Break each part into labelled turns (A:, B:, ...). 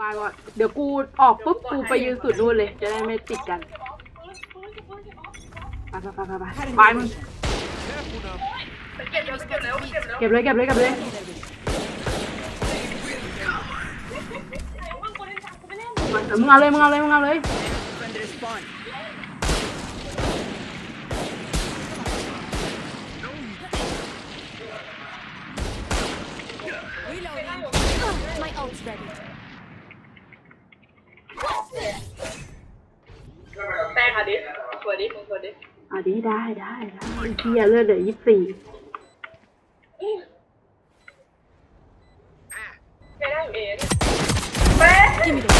A: บายก่อนเดี๋ยวกูออกปุ๊บกูไปยืนสุดนู่นเลย จะได้ไม่ติดกันไปไปไปไปไปมึง
B: เก็บแล้วเก็บแล้วเก็บแล้ว
A: เก็บเลยเก็บเลยเก็บเลยมึงเอาเลยมึงเอาเลยมึงเอาเลย
C: Defender spawn. Reloading. My ult's
B: อะดิสวยดิมึงสวยดิ
A: อะดีได้ได้ได้ไอ้เฮียเลือดเหลือยี่สิบสี่
B: ไม่ได้อยู่เองแป้ง
C: Give me the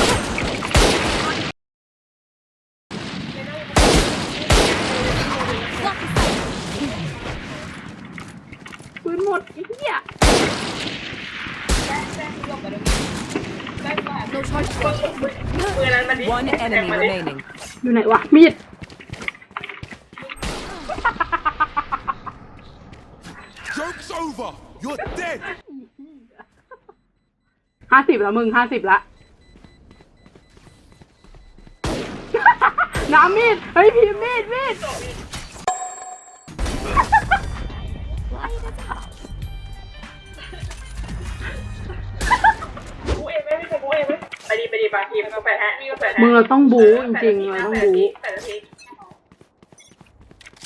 C: Block the sight.
A: ปืนหมดไอ้เฮีย
C: No charge.
B: มือนั้นมันดิ
D: One enemy remaining.
A: อยู่ไหนวะ มีด
E: Joke's over! You're dead!
A: ห้าสิบแล้วมึงห้าสิบละ น้ำมีด เฮ้ยพีมีดมีด
B: กูเองไม่ไม่ใช่กูเองไม่ ไปดีไปดีปาทีมกูแปดฮะนี่กูแปดฮะ
A: มึงเราต้องบู๊จริงๆเราต้องบู๊
B: แปดนาที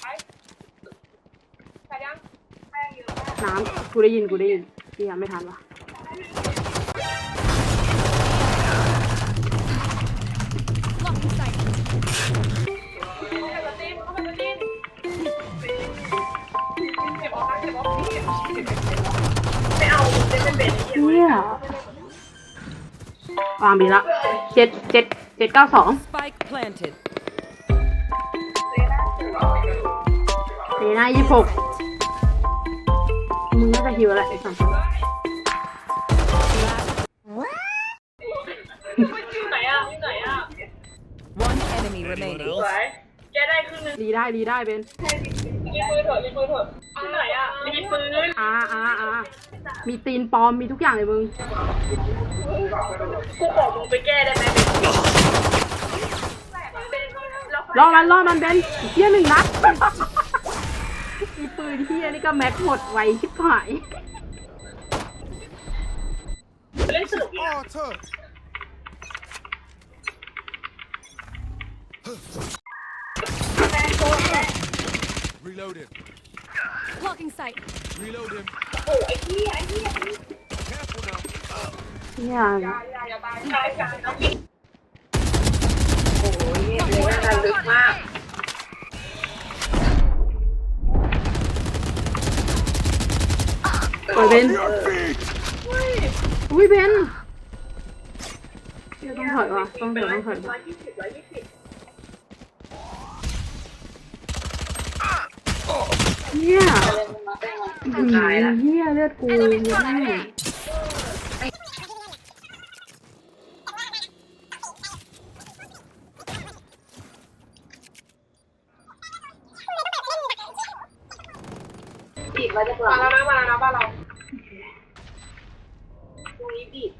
B: ไปไปยังแป้งเยอะมาก
A: น้ำกูได้ยินกูได้ยินพี่ยังไม่ทันวะ
C: Block the sight.
B: เข้าไปตีเข้าไปตีเก็บออกนะเก็บออกนี่ไม่เอาเล่นไม่เป็น
A: เฮีย วางบีละเจ็ดเจ็ดเจ็ดเก้าสอง
D: Spike planted.
A: เซน่ายี่หกมึงน่าจะหิวอะไรไอ้สองคน
B: อยู่ไหนอะอยู่ไหนอะ
D: One enemy remaining.
B: สวยแกได้ครึ่งนึง
A: ดีได้ดีได้เบน
B: รีบปืนเถอะรีบปืนเถอะอยู่ไหนอะรีบปืน
A: อาอาอา มีตีนปลอมมีทุกอย่างเลยมึง
B: กูขอมึงไปแก้ได้ไหม
A: รอมันรอมันเบนเฮียหนึ่งนัดมีปืนเฮียนี่ก็แม็กหมดไวชิบหาย
B: เล่นสนุก
E: Arthur! Reloading.
C: Blocking sight.
E: Reloading.
B: โอ้ไอ้ที่ไอ้ที่
E: Careful now.
A: เฮีย
B: อย่าตายตายกันน้องพี่โอ้ยเนี่ยเลยน่าลึกมาก
A: ปล่อยเบนอุ้ยเบนเฮียต้องถอยว่ะต้องถอยต้องถอย
B: ร้อยยี่สิบร้อยยี่สิบ
A: เฮีย
B: มาแป้งมา
A: อื้อหือเฮียเลือดกูเยอะมาก
B: บีบมาจากหลังมาแล้วนะมาแล้วนะบ้านเราตรงนี้บีบ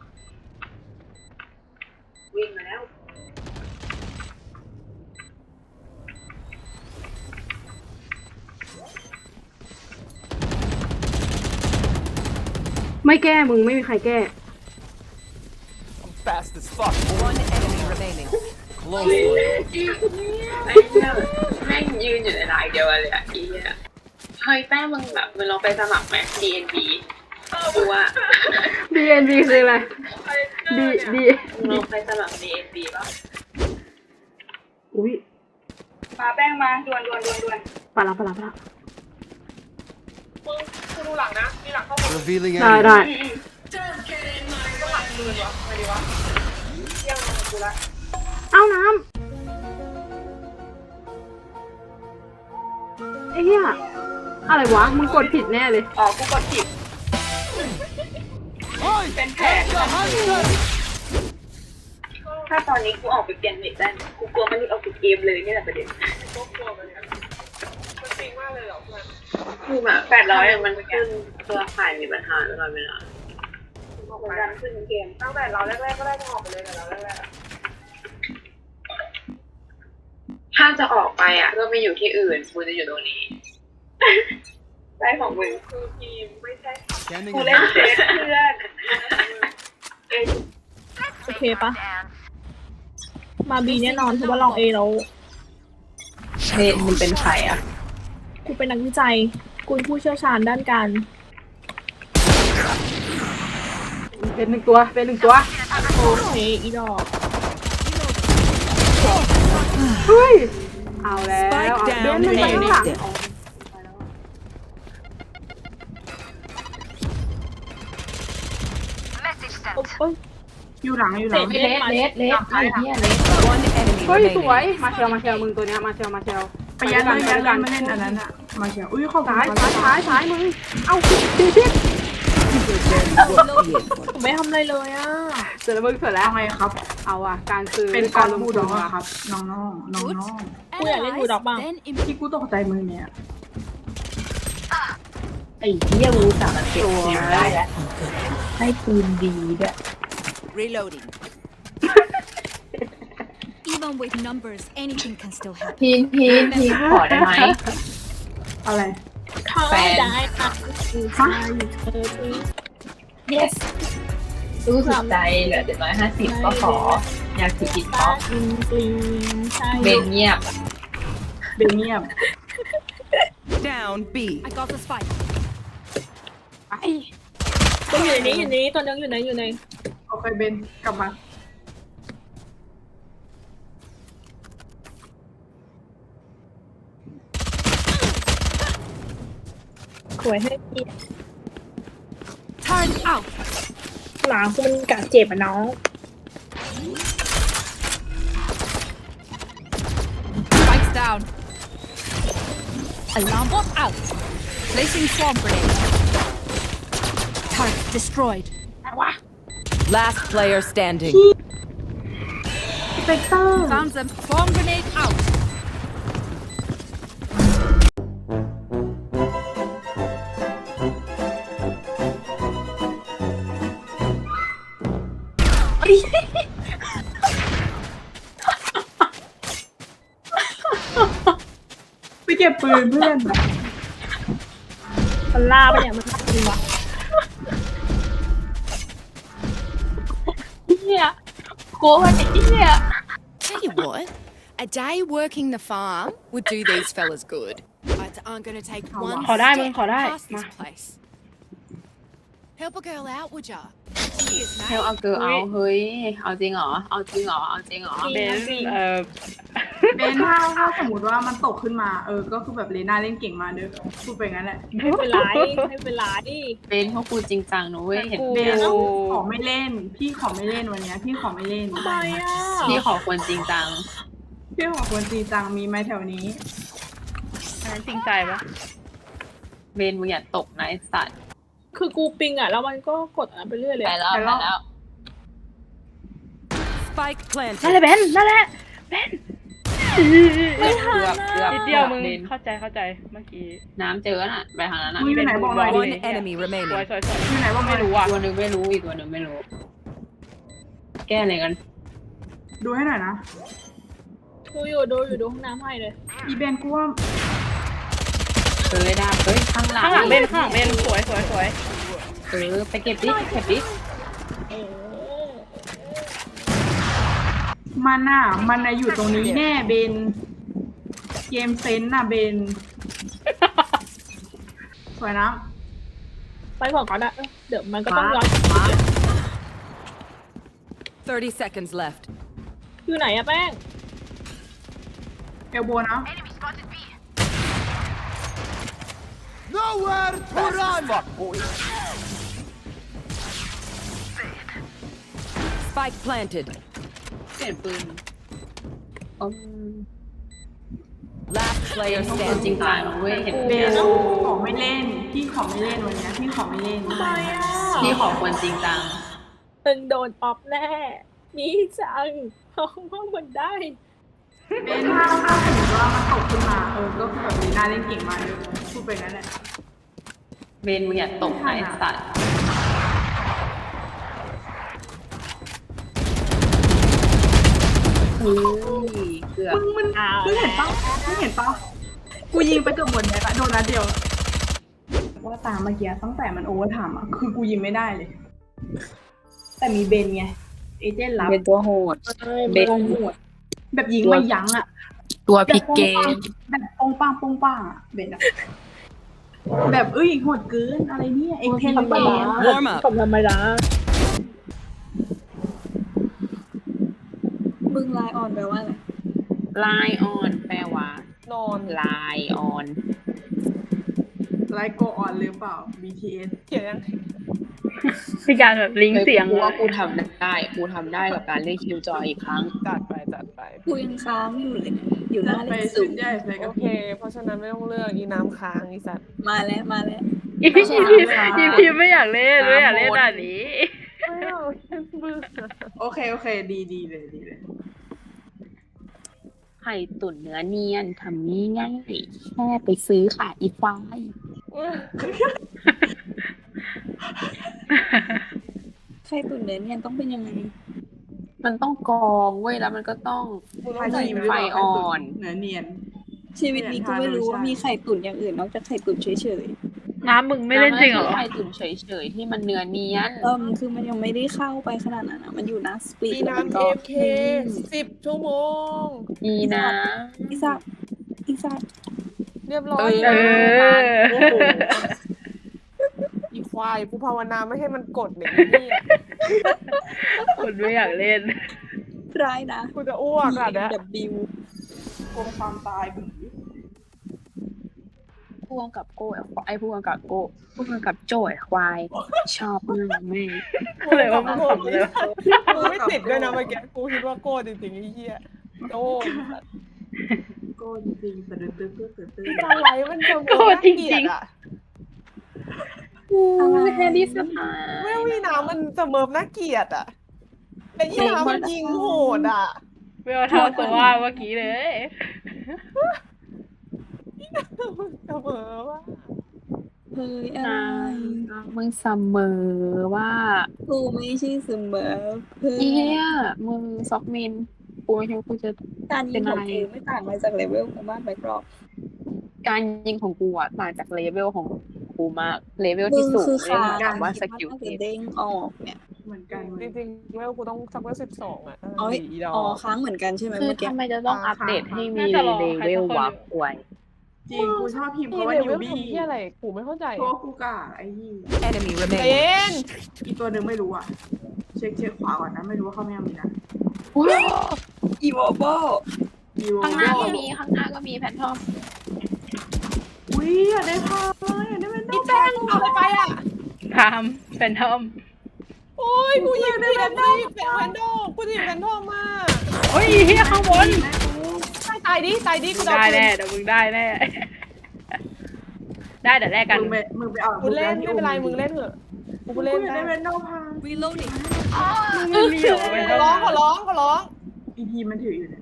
B: วิ่งมาแล้ว
A: ไม่ แก้มึงไม่มีใครแก้
D: Fast as fuck. One enemy remaining. Close.
B: ไอ้เนี่ยแม่งยืนอยู่ในลายเดียวกันเลยอะอีเนี่ยเฮ้ยแป้งมึงแบบมึงลองไปสมัครไหม DNB กูว่า
A: DNB คืออะไร D D
B: มึงลองไปสมัคร DNB ป่ะ
A: อุ้ย
B: ปาแป้งมาดวนดวนดวนดวน
A: ปะละปะละปะละ
B: มึงกูดูหลังนะ มีหลังเข้ามา
E: Revealing
A: ได้ได้
B: ก็หลังมือวะไปดีวะเที่ยงมากูละ
A: เอ้าน้ำไอ้เหี้ยอะไรวะมึงกดผิดแน่เลย
B: อ๋อกูกดผิด เป็นแผลถ้าตอนนี้กูออกไปเปลี่ยนเน็ตได้นะกูกลัวมันหลุดออกจากเกมเลยนี่แหละประเด็นก็กลัวมันมันจริงมากเลยเหรอเพื่อน คือแบบแปดร้อยมันขึ้นเครือข่ายมีปัญหาตลอดเวลาบอกเหมือนกันขึ้นเกมตั้งแต่เราแรกๆก็ได้จะออกไปเลยแต่เราแรกๆถ้าจะออกไปอะก็ไม่อยู่ที่อื่นกูจะอยู่ตรงนี้ได้ของมึงคือทีมไม่ใช่
E: Scanning
B: กูเล่น
E: ahead.
B: เซฟเพื่อนเอ้ย
F: โอเคปะมาบีแน่นอนเพราะว่าลองเอแล้ว
B: เบนมันเป็นใครอะ
F: กูเป็นนักวิจัย กูเป็นผู้เชี่ยวชาญด้านการ
A: เป็นหนึ่งตัว เป็นหนึ่งตัว
F: โอเคอีดอก
A: เฮ้ยเอาแล้ว
D: Spike
A: เอา
D: down
A: เบนมันไปข้างหลัง
D: mid.
F: โอ้ย
G: อยู่หลังอยู่หลัง
F: เละเละเละ
G: ใช่ค่ะ
D: One enemy
A: เฮ้ย สวย
D: remaining.
A: มาเชลมาเชลมึงตัวเนี้ยมาเชลมาเชล
G: ไปยัน
A: กั
G: เลย
A: ไป
G: ยัน
A: กั
G: เลยไม่เล่นอันนั้นอะ มาเชียวอุ้ยเขอบคุณ
A: ซ้าย
G: ค่ะ
A: ซ้ายซ้ายซ้ายมึง เอ้าผิดผิดผิด
F: ผมไม่ทำอะไรเลยอะ
A: เสร็จแล้วมึงเสร็จแล้ว
G: ไงครับ
A: เอาอะ การซื้อ
G: เป็น
A: กา
G: ร
A: ลงทุ
G: ดอนก
A: ว่ะ
G: อะครับ น้องน้องน้องน้อง
F: กูอยากเล่นบูด็อกบ้าง
G: ที่กูตกใจมือเนี่ย
B: ไอ้เหี้ยมูสามันเก็บเสียงได้แล้วให้ปืนดีด้วย
D: Reloading.
C: even with numbers, anything can still happen.
B: พีนพีนพีนขอได้ไหม
G: อะไร
F: เข้า
B: แฟน
F: ได้อะคือใช่เธอที่
B: yes รู้สึกใจเหลือเจ็ดร้อยห้าสิบก็ขอ อยากถือกินท็
F: บ้า
B: อป
F: อินกลีนใช่
B: เบนเงียบ
G: เบนเงียบ
D: Down B.
C: I got the spike.
F: ก็อยู่ในนี้อยู่ในนี้ตัวนึงอยู่ในอยู่ใน
G: โอเคเบนกลับมา
F: สวยให้พี่
C: Turn out.
F: หลังคุณกะเจ็บอ่ะน้อง
C: Spikes down. Alarm bot out. Placing swarm grenade. Target destroyed.
D: Last player standing.
G: สเปกเตอร์
C: Found them. Swarm grenade out.
G: ปเก็บปืนเพื่อน
F: มันล่าไปะเนี่ยมันล่าจริงวะเฮียกลัวมันไอ้เฮีย
H: Tell you what, a day working the farm would do these fellas good. But I'm gonna take one
A: ขอได้มึง
H: step
A: ขอได้
H: past
A: มา
H: this place. Help a girl out, would ya? Cheers,
B: เฮล
H: mate.
B: เอาเกอเอาเฮ้ย เอาจริงเหรอ เอาจริงเหรอ เอาจริงเหรอ
A: เบนเอ่อ
G: เบนถ้าถ้าสมมติว่ามันตกขึ้นมา เออ ก็คือแบบเลน่าเล่นเก่งมาเด้อพูดไปงั้นแหละ
F: ไม่เป็นไรไม่เป็นไร
B: เป็นพวกกูจริงจังนะเว้ย เห็น
G: เบ
B: เบ
G: น
B: น
G: ขอไม่เล่น พี่ขอไม่เล่นวันเนี้ยพี่ขอไม่เล่น
F: ทำไมอะ
B: พี่ขอควรจริงจัง
G: พี่ขอควรจริงจังมีไหมแถวนี้
A: อันนั้นจริงใจปะ
B: เบนมึงอย่าตกนะไอ้สัตว์
F: คือกูปิงอะ แล้วมันก็กดอันนั้นไปเรื่อยเลย
B: ไป
F: อะ
B: แล้ว
G: ไป
B: ไป
G: แล้ว
B: แล้ว
D: Spike
A: นั่นแหละ
D: planted.
A: เบนนั่นแหละ
F: ไม่ทัน
B: เกือบเกือบ
A: นิดเดียวมึง
B: เบน
A: เข้าใจเข้าใจเมื่อกี้
B: น้ำเจอน่ะไปทางนั้นน่ะ
G: มึงอยู่ไหนบอกหน่อยดิ
D: One enemy
A: สวย
D: remaining.
A: สวยสวย
G: อยู่ไหนบอก
A: ไม่
G: ไม่
A: รู้
G: รู้
A: อะ
B: ตัวหนึ่งไม่รู้อีกตัวหนึ่งไม่รู้ แก้อะไรกัน
G: ดูให้หน่อยนะ
F: ดูอยู่ดูอยู่ดูห้องน้ำให้เลย
G: อีเบนกูว่า
B: เออได้เฮ้ยข้างหลัง
A: ข้างหลังเบนข้างหลังเบนสวยสวยสวย
B: เออไปเก็บดิเก็บดิ
F: เออ
G: มันน่ะ มันน่ะอยู่ตรงนี้แน่เบน เกมเซนน่ะเบน สวยนะ
F: ไปก่อนก็ได้เออเดี๋ยวมันก็ต้องย้อน
D: 30 seconds left.
F: อยู่ไหนอะแป้ง
G: เอลโบนะ
E: Nowhere to run!
D: Spike planted.
B: เปลี่ยนปืนอืม
D: Last
B: เรีย
D: player
B: นพวกคนจริง
D: standing.
B: จังนะเว้ยเห็น
G: เบ
B: เบ
G: น
B: น
G: ขอไม่เล่น พี่ขอไม่เล่นวันเนี้ยพี่ขอไม่เล่น
F: ทำไมอะ
B: พี่ขอควรจริงจัง
F: ตึงโดนออฟแน่ มีจังเพราะว่ามันได้
G: เบนถ้าถ้าสมมติว่ามันตกขึ้นมาเออก็คือแบบมีน่าเล่นเก่งมากเลยพูดไปงั้นแหละ
B: เบนมึงอย่าตกไอ้สัตว์อุ้เกือบ
G: มึงมันมึงเห็นปะมึงเห็นปะกูยิงไปเกือบหมดแลยลโดนนัดเดียว ว่าตามเมื่อกี้ตั้งแต่มันโอเวอร์ไทม์อะคือกูยิงไม่ได้เลย แต่มีเบนไงเอเจนต์รับ
B: เบนตัวโหด เบน
G: โหด แบบยิงไม่ยั้งอะ
B: ตัวพลิกเกม
G: แบบปงปังปงปังอะเบนอะแบบเอ้ยโหดเกินอะไรเนี่ยเอ็กเทน
I: ธรรม
G: เบ
I: ดาน
D: Warm up
I: ธรรมดามึงไลน์ออนแปลว่าอะไร
B: ลายออนแปลว่า
I: นอน
B: ลายออน
G: ไลโกออนหรือเปล่า BTS
I: เขียนยัง
A: มีการแบบลิงก์เสียง
B: กูว่ากูทำได้ กูทำได้กับการเล่นคิวจอยอีกครั้ง
I: จัดไปจัดไป
J: กูยังค้างอยู่เลยเนี่ยอยู่หน้าเล
G: ไป
J: ข
G: สุ
J: ศู
G: ด
J: นย์
G: ใหญ่ไป
I: โอ
G: กับ
I: เคเพราะฉะนั้นไม่ต้องเลือกอีน้ำค้างอีสัตว์
J: มาแล้วมาแล้ว
A: อีพีอีพีไม่อยากเล่นไม่อยากเล่นด่านนี้
I: ไม่เอาเบื่อ
G: โอเคโอเค ดีดีเลยดีเลย
B: ไข่ตุ๋นเนื้อเนียนทำนี่ง่ายแค่ไปซื้อค่ะอีควาย
J: ไข่ตุ๋นเนื้อเนี่ยต้องเป็นยังไง
B: มันต้องกรองเว้ยแล้วมันก็ต้อง
I: มึง
G: ไฟ
I: ต้องใส่
G: จีน
I: ไหม
G: หรือเปล่า
B: ไฟอ่อน
G: เนื้อเนียน
J: ชีวิตนี้กูไม่รู้ว่า
G: เนี่ยทาน
J: มีไข่ตุ๋นอย่างอื่นนอกจากไข่ตุ๋นเฉย
A: น้ำมึงไม่เล่นจริงเหรอ
B: ไข่ตุ๋นเฉยๆที่มันเนื้อเนียน
J: ๆเออมันคือมันยังไม่ได้เข้าไปขนาดนั้นอะมันอยู่หน้าสปีด
I: อี
J: แล้วมัน
I: น้ำ
J: ก็
I: เอฟเคสิบชั่วโมง
B: อีนะ
J: อีสัตว์อีสัตว์
I: เรียบร้อย
A: เออ
I: โอ้โหอีค วายกูภาวนาไม่ให้มันกดเนี่ยไอ้เหี้ย
A: คนไม่อยากเล่น
J: ร้ายนะ
I: กูจะอ้วกอะเนี่ย
J: บิว
G: กลัวความตายบึ้
B: พ่วงกับโก้ไอ้พ่วงกับโก้พ่วงกับโจ้ไอ้ควาย ชอบมากแม่
A: อะไรวะมึงขำเลยวะ
I: กูไม่ติดด้วยนะเมื่อกี้กูคิดว่าโก้จริงๆไอ้เหี้ยโอ้ย
G: โก้จริงๆแต่เดือดตื้อตื้อตื้อตื้อ
I: สไลด์มันจะโก้จริงๆอะ
B: แฮร์รี่สตา
I: ไม่วีน้ำมันเสมอน่าเกลียดอะไอ้ยี่น้ำมันยิงโหดอะ
A: ไม่เอาเท่าตัวว่าเมื่อกี้เลย
I: เสมอว่า
J: เฮ้ยอะไร
B: มึงเสมอว่า
J: กูไม่ใช่เสมอเพื่อ
B: เอี้ยมึงซอกมินกูไม่คิดว่ากูจะ
J: การยิงของ
B: เป็นอะไร
J: กูไม่ต่างอะไรจากเลเวลของบ้านแบกรอบ
B: การยิงของกูอะต่างจากเลเวลของกูมากเลเวล
J: มึ
B: ที่
J: ง
B: สูง
J: คือ
B: เรีย
J: ขาก
B: แบบว่าส
J: คิด
B: กิล
J: น่า
B: เท
J: จะ
B: พ
J: เด้งออกเนี่ย
G: เหมือนกัน
I: จริงๆเวลกูต้องสักเวลสิบสองอะ
J: อ๋อ
I: อีดอ
J: อ๋อค้างเหมือนกันใช่ไหม
B: คือ
J: เมื่อกี้
B: ทำไมจะต้องอัปเดตให้มี
A: น่าจะรอ
B: เล
A: ใคร
B: เว
A: สั
B: ล
A: กคน
B: วับอวย
G: จริงกูชอบพิมพ์เพ
I: นี่
G: ราะว่า
I: เล
G: นิ
I: เว
G: ว
I: ล
G: บี้
I: ทำที่อะไรกูไม่เข้าใจ
G: เพราะว่ากูกล้าไอ้ยี่
D: Enemy
I: เจ
D: remaining.
I: น
G: อีกตัวหนึ่งไม่รู้อะ เช็คเช็คขวาก่อนนะไม่รู้ว่าเขาไม่เอามีนะ
J: อีโวโบ
G: อีโว
B: ข้างหน้าก็มีข้างหน้าก็มีแพนทอม
G: อุ้ยอยากได้พาอยากได้เป็น
I: อีแจ้งเอาอะไรไปอะ
A: ทามแฟนทอม
I: โอ้ยกูยิงผิดอันนี้เป็นแพนโดกูยิงแพนโดมาก
A: โอ้ยเฮียข้างบน
I: ตายตายดิตายดิกูจะ
A: ได้
I: เอาปื
A: แน่
I: น
A: เดี๋ยวมึงได้แน่ ได้เดี๋ยวแลกกัน
G: มึงไปมึงไปเอา
I: กูเล่นไม่เป็นไรมึงเล่นเถอะกู
G: กู
I: เล่น
G: อยาก
I: ได้
G: ได้เป็นโนพา
C: Reloading.
A: มึงมีเหรอแฟน
I: ข
A: ท
I: อ
A: อ
I: ร้อง
A: ม
I: ขอร้องขอร้อง
G: อีพีมันถืออยู่เนี่ย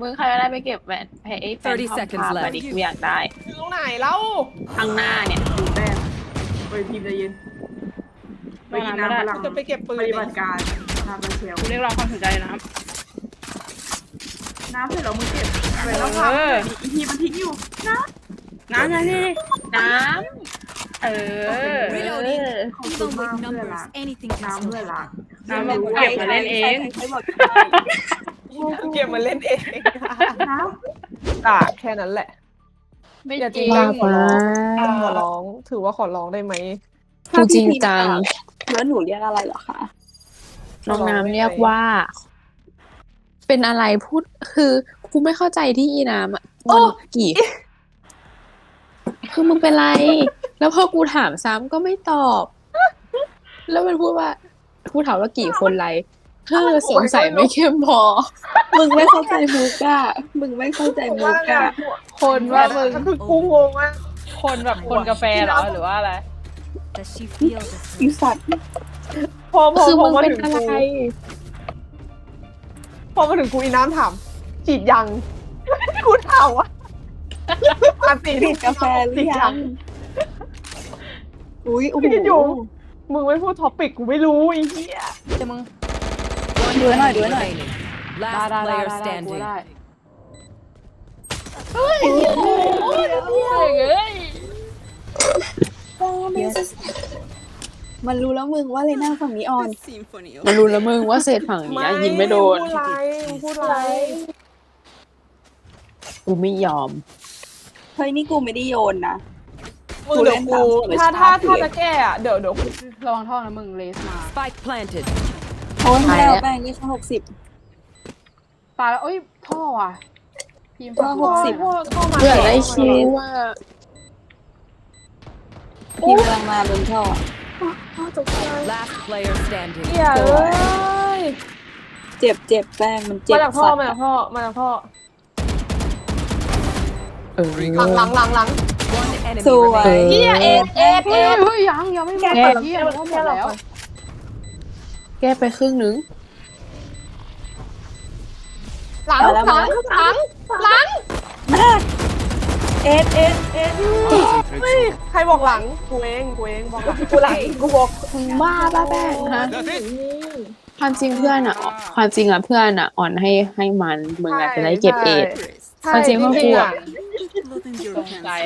B: มึงใครก็ได้ไปเก็บแหวนไอ้แฟนทอม
D: 30 seconds
B: พา
D: left
B: มาดิกูอยากได้
I: อยู่ตรงไหนแล้ว
B: ข้างหน้าเนี่ย
G: ดูแต้มไปทีมใจเย็นไปอีน้ำพลัง
I: จะไปเก็บปืน
G: ปฏิบัติการนาไปเชล
A: กูเรียกร้องความสนใจนะ
G: น้ำเสร็จแล้วมึงเก็บไปแล้วพาอีพีมันทิ้งอยู่น้
A: น้ำนะนี่
B: น้
A: เออ
C: Reloading.
G: Không
C: Even
G: đúng
C: with
G: không?
C: numbers,
G: Là-
C: anything ำ can
G: น้ำ
C: still
G: เพื่อ
C: happen.
G: ล้าง
A: น้ำมึงเก็บมาเล่นเอง
J: ใครบอก
I: เก็บมาเล่นเอง
G: น้
I: ตากแค่นั้นแหละำ
B: ไม่
I: อย่า
B: จ
I: จริ
B: ริ
I: ง
B: ง
I: จังขอร้องขอร้อง ถือว่าขอร้องได้ไหม
B: กูจริงจัง
J: แล้วหนูเรียกอะไรเหรอคะ
B: น้องน้ำเรียกว่า เป็นอะไรพูดคือกูไม่เข้าใจที่อีน้ำอะมันกี่คือมึงเป็นไร แล้วพอกูถามซ้ำก็ไม่ตอบ แล้วมันพูดว่ากูถามว่ากี่คนไร เธอสงสัยไม่เข้มพอ
J: มึงไม่เข้าใจมุกอะมึงไม่เข้าใจมุกอะ
A: คนว่ามึง
I: คือกูงงอะ
A: คนแบบคนกาแฟเหรอหรือว่าอะไร
C: Does she feel the
J: อี
C: same?
J: สัตว์
I: พอพอ
B: คือ
I: พอ
B: มึง
I: มา
B: เป็น
I: ถึง
B: อะไร
I: กูพอมาถึงกูอีน้ำถามจีบยังกูถามว่าอาตี
J: ติดกาแฟหรือยังอุ้ยโอ้โห
I: พี่อยู่มึงไม่พูดท็อปิกกูไม่รู้ไอ้เหี้ย
C: แต่มึง
J: ดูให้หน่อยดูให้หน่อย
C: remaining.
A: ได้
D: Last
A: ได้ได้
D: player
A: ได้ได้กู
D: standing.
A: ได้
J: มันรู้แล้วมึงว่าเลยหน้าฝั่งนี้อ่อน
I: มันรู้แล้วมึงว่าเศษฝั่งนี้ยิงไม่โดน
F: พูดไรมึงพูดไร
I: กูไม่ยอม
J: เฮ้ยนี่กูไม่ได้โยนนะ
I: มึงเดี๋ยวกูถ้าถ้าถ้าจะแก้อะเดี๋ยวเดี๋ยวกู
A: ระวังท่อนะมึงเลสมา
D: Spike planted.
J: โอ้ย
I: หาย
J: แล้ว
I: แล้ว
J: แป้งนี่หกสิบ
A: ตายแล้วเอ้ยท่อว่ะทีม
J: ท่อหกสิบ
I: เพื่อได้คิวว่า
J: พี่กำลังมาบนท่อ
D: Last player standing.
I: อย่าเลย
J: เจ็บเจ็บแป้งมันเจ็บ
I: มาจากพ่อ
J: สัตว์
I: มาจากพ่อมาจากพ่อเออ
E: Ring
I: หลังหลังหลังหลัง
D: One enemy
J: สวย
D: remaining.
I: เฮียเอ็ดเอ็ด
A: เฮ้
I: เอ็
A: ย
I: ด
A: เฮ้ยยังยังไม่หมด
I: แก้
A: เฮียมันก็หมดแล้ว
I: แก้ไปครึ่งนึงหลัง
J: เอาแล้ว
I: หลังหลังหลัง
J: เอ็ดเอ็ดเอ็ด
I: เฮ้ยใครบอกหลังกูเองกูเองบอกหลังกูหลังกูบอกมึงบ้าป้าแป้งฮะ
E: That's it.
B: ความจริงเพื่อนอะความจริงอะเพื่อนอะอ่อนให้ให้มันมึงอะจะได้เก็บเอท
I: ใช่
B: ความจริงว่ากูอะ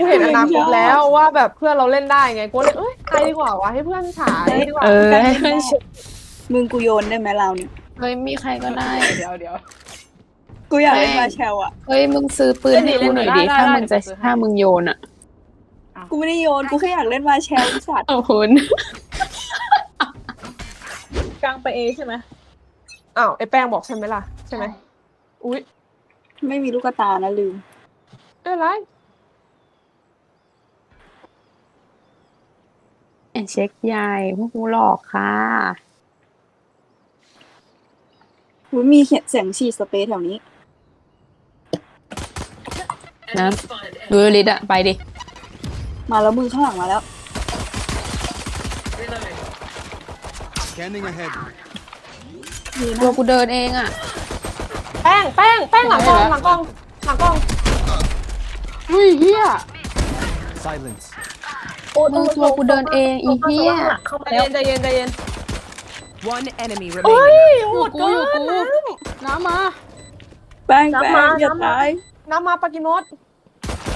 I: กูเห็นอนาคตแล้วว่าแบบเพื่อนเราเล่นได้ไงกูเลยเอ้ยใครดีกว่าวะให้เพื่อนฉายดีกว่า
B: เออให้เพื่อนเชื่อ
J: มึงกูโยนได้ไหมเราเนี่ย
B: เฮ้ยมีใครก็ได้
A: เดี๋ยวเดี๋ยว
J: กูอยากเล่นมาแชลอะ
B: เฮ้ยมึงซื้อปืนให้กูหน่อยดิถ้ามึงจะถ้ามึงโยนอะ
J: กูไม่ได้โยน กูแค่อยากเล่นมาแชลสัตว์
B: เอาคุณ
I: กลางไปเอใช่ไหมอ้าวไอ้แป้งบอกใช่ไหมล่ะใช่ไหมอุ้ย
J: ไม่มีลูกตานะลืม
I: เอ้ยไร
B: แอนเช็คใหญ่พวกกูหลอกค่ะ
J: กูมีเสียงฉีดสเปรย์แถวนี้
B: นะดูลิดอะไปดิ
J: มาแล้วมือข้างหลังมาแล้ว
E: Scanning ahead.
B: ตัวกูเดินเองอะ
I: แป้งแป้งแป้งหลังกล้องหลังกล้องหลังกล้อง
A: อุ้ยเฮีย
E: Silence.
B: มึงตัวกูเดินเองอีเหี้ย
I: ใจเย็นใจเย็นใจเย็น
D: One enemy
I: เฮ้
D: remaining.
I: ย
A: อ
I: โห
A: ยู่
I: ด
A: กู
I: เกิ
A: อยู่กู
I: น
A: น้ำมา
J: แป้งแป้งอย่าตาย
I: น้ำมาปากิโนส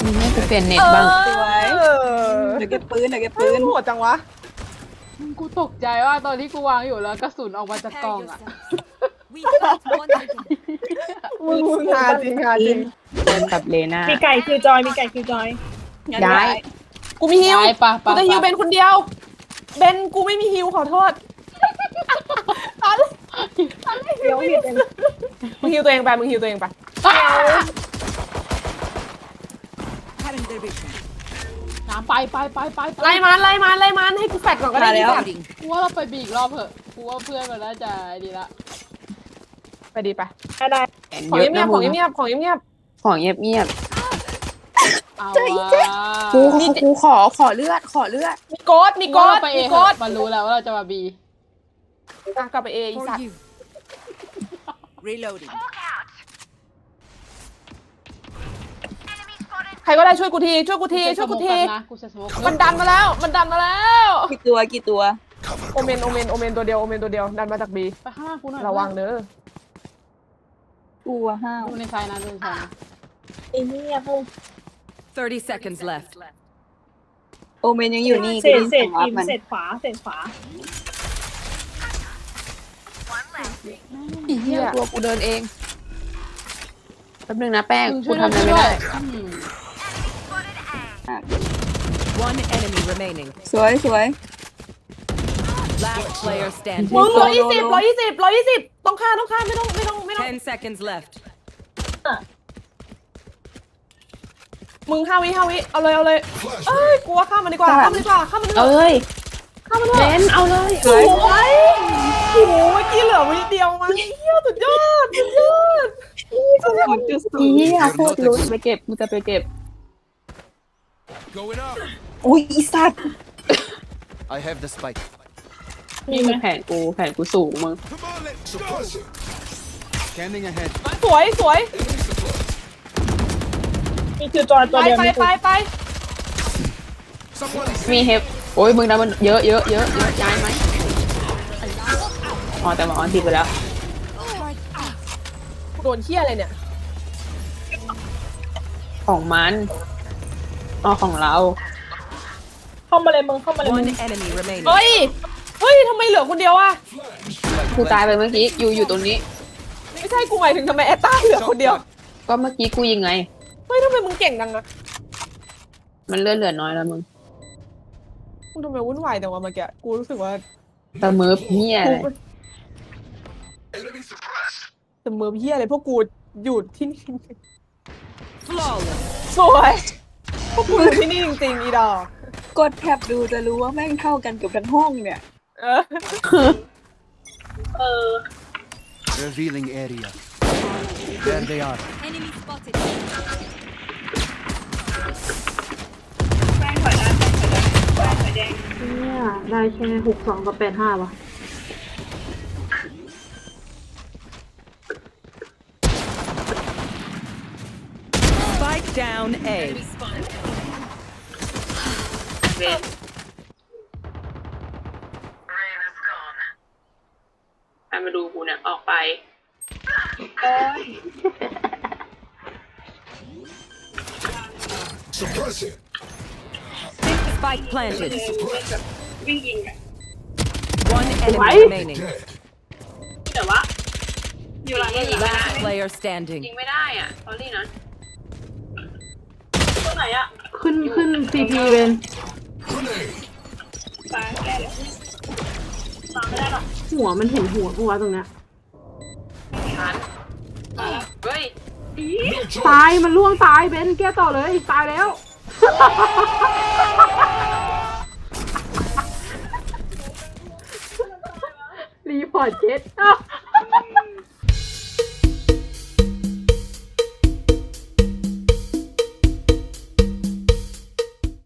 B: มึงให้กูเปลี่ยนเน็ตบ้าง
J: สวย
I: เออ
J: เดี๋ยวเก็บปืนเดี๋ยวเก็บ
I: เฮ้
J: ปื
I: ย
J: น
I: โหดจังวะ
A: กูตกใจว่าตอนที่กูวางอยู่แล้วกระสุนออกมาจากกล่องอะ
C: We fight once again.
I: มึงมึงหาจริงหาจริง
B: เดินกับเลน่า
F: มีไก่คือจอย มีไก่คือจอย
B: ย้าย
I: กูมีฮิว
A: ไปปะ
I: กู
A: ปะ
I: จะฮิว
A: ปะ
I: เบนคนเดียว เบนกูไม่มีฮิวขอโทษ อะไรอะไรฮิวผิดเองมึงฮิวตัวเองไปมึงฮิวตัวเองไป
A: น้ำไปไปไปไปไป
I: ไล่มันไล่มันไล่มันให้กูแฟดก่อนก็ได้
J: มาแล้ว
I: ดีกว่า
A: กูว่าเราไปบีอีกรอบเถอะกูว่าเพื่อนมันน่าจะดีละ
I: ไปดีไป
F: ได้
I: ของ
B: เยอะ
I: เงีย
B: นะ
I: บๆข
B: มึ
I: อง
B: ง
I: เงียบๆของเงียบ
B: ของเงียบเงียบ
A: เอา
B: ๆกูกูกูขอขอเลือดขอเลือด
I: ๆมีโกดมี
A: กู
I: โก
A: ว่าเรา
I: ด
A: ไปเอ
I: มี
A: ง
I: โกด
A: มันรู้แล้วว่าเราจะมาบี
I: อะกลับไปเออี
C: For
I: สัตว์
C: you.
D: Reloading.
I: ใครก็ได้ช่วยกูทีช่วยกูทีช่วยกูที
A: นะกูจะสโมก
I: มันดันมาแล้ว มันดันมาแล้ว
J: กี่ตัวกี่ตัว
I: โอเมนโอเมน โอเมนตัวเดียว โอเมนตัวเดียว ดันมาจากบี
A: ไปข้างล่างกูหน่อย
I: ระวังเด้อ
J: กูอะห้าว
A: ดูในซ้ายนะดูในซ้ายนะ
F: ไอ้เนี่ยพวก
D: 30 seconds left.
J: โอเมนยังอยู่นี่
F: เศ
J: กู
F: ษ
J: ได้ยิน
F: เศ
J: เสี
F: ษ
J: ยงรับ
F: อิม
J: มัน
F: เศษขวาเศษขวา
B: อีเหี้ยตัวกูเดินเองแป๊บนึงนะแป้ง
A: มึง
B: กู
A: ช่วย
B: ทำอะไร
A: ด้
B: ไม่
A: วย
B: ได้
A: อืม
D: One enemy remaining.
J: สวยสวย
D: Last player standing.
I: มึงร้อยยี่สิบร้อยยี่สิบร้อยยี่สิบต้องฆ่าต้องฆ่าไม่ต้องไม่ต้องไม่ต้อง
D: 10 seconds left.
I: มึงห้าวิห้าวิเอาเลยเอาเลยเอ้ยกลัวฆ่ามันดีกว่าฆ่ามันดีกว่าฆ่ามันดีกว่า
B: เอ้ย
I: ฆ่ามันเถอะ
B: เล่นเอาเลย
I: สวยโอ้โหเมื่อกี้เหลือวิเดียวมั้งเฮียสุดยอดสุดยอด
B: อีเหี้ยโคตรรู้ไปเก็บมึงจะไปเก็บ
E: Going up.
J: อุ้ยอีสัตว์
E: I have the spike.
B: นี่คือแผนกูแผนกูสูงมึง
E: Come on, let's go. Scanning ahead.
I: สวยสวย
F: นี่คือจอย
I: ไป
F: ตัวเดียว
I: ไป
F: นี่
I: ไปไป
E: Someone is
B: มีเฮฟ โอ้ยมึงนะมันเยอะเยอะเยอะเยอะย้ายไหมอ๋อแต่มาออนติดไปแล้ว
I: โดนเที่ยอะไรเนี่ย
F: ของมันอ๋อของเรา
I: เข้ามาเลยมึงเข้ามาเลยมึ
D: One
I: ง
D: enemy remaining.
I: เฮ้ย เฮ้ยทำไมเหลือคนเดียวอะ
F: กูตายไปเมื่อกี้อยู่อยู่ตรงนี้
I: ไม่ใช่กูหมายถึงทำไมแอตต้าเหลือคนเดียว
F: ก็เมื่อกี้กูยิงไง
I: เฮ้ยทำไมมึงเก่งจังอะ
F: มันเลือดเหลือน้อยแล้วมึง
I: มึงทำไมวุ่นวายแต่ว่าเมื่อกี้กูรู้สึกว่า
F: ตะมือเนี่ย
I: กู
F: เลย
I: แต่เมือเฮียอะไรพวกกูอยู่ที่นี่
D: Flawless.
I: สวยพวกกูอยู่ที่นี่จริงๆอีดอก
J: กดแท็บดูจะรู้ว่าแม่งเท่ากันเกับทั้งห้องเนี่ย
I: เออ
B: เออ
E: Revealing area. There they are.
C: Enemy spotted.
A: เนี่ยได้แค่หกสองกับแปดห้าวะ
D: planted.
G: วิ่งยิงอะ
D: One enemy
A: Right?
D: remaining.
B: แต่ว่าอยู่หลังยิงไม่ได้
D: Last player
B: ยิ
D: standing.
B: งไม่ได้อะตอนนี้นะตัวไหนอะ
A: ขึ้นขึ้นซีพีเป็น
G: ตายแก้เลยตามไม่ได้หรอก
A: หัวมันเห็นหัวกูวะตรงเนี้ย
B: ทันเฮ้ย
A: ตายมันล่วงตายเบนแก้ต่อเลยตายแล้ว รี